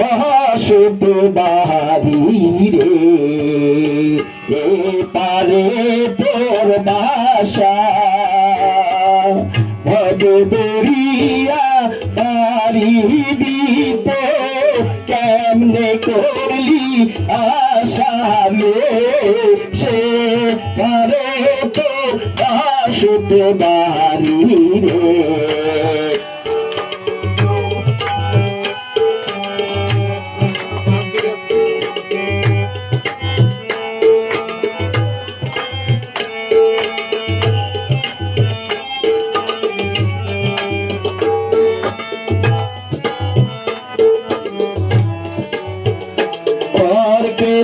বসত বাড়ি রে। এ পারে তোর বাসা। ভগদরিয়া বাড়ি দিতে কেমনে করলি আসামে সে পারে তো বসত বাড়ি রে।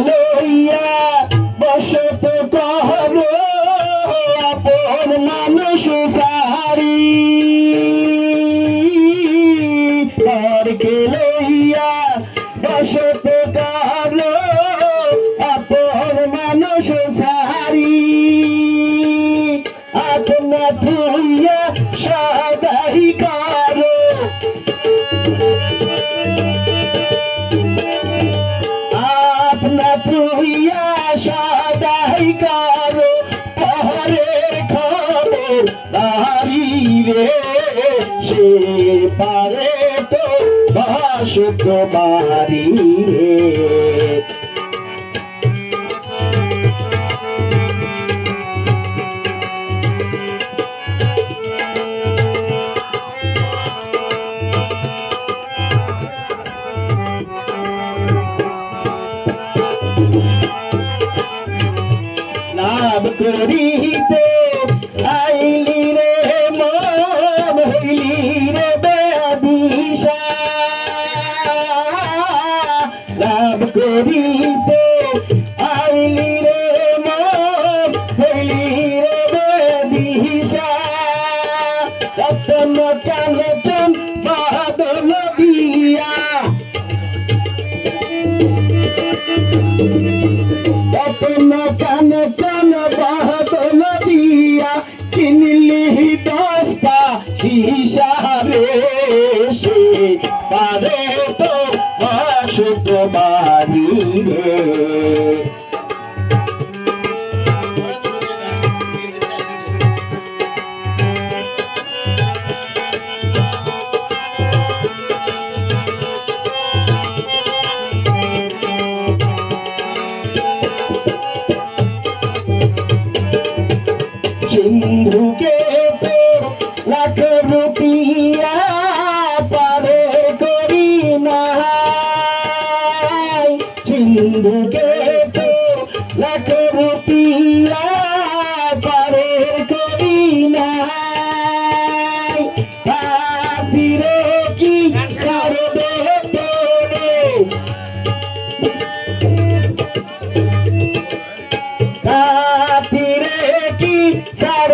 লইয়া বসত কর আপন মানুষ সারি পরকে লইয়া বসত কর আপন মানুষ সারি আপনা থুইয়া সদাই দাঁড়ি রে সে পারে তো বাসত বাড়ি রে। করিতে করিতে আইলি রে মন রে বেদিশা। রতন কালচন বাদল দিয়া? রতন কাঞ্চন সে পারে তো বাসত বাড়ি সিন্ধুকে তো লাখ রুপিয়া পারে করি নাই। ভাবিরে কি সারবে তোরে? রাতিরে কি সারবে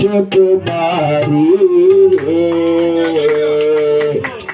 Santo Maria.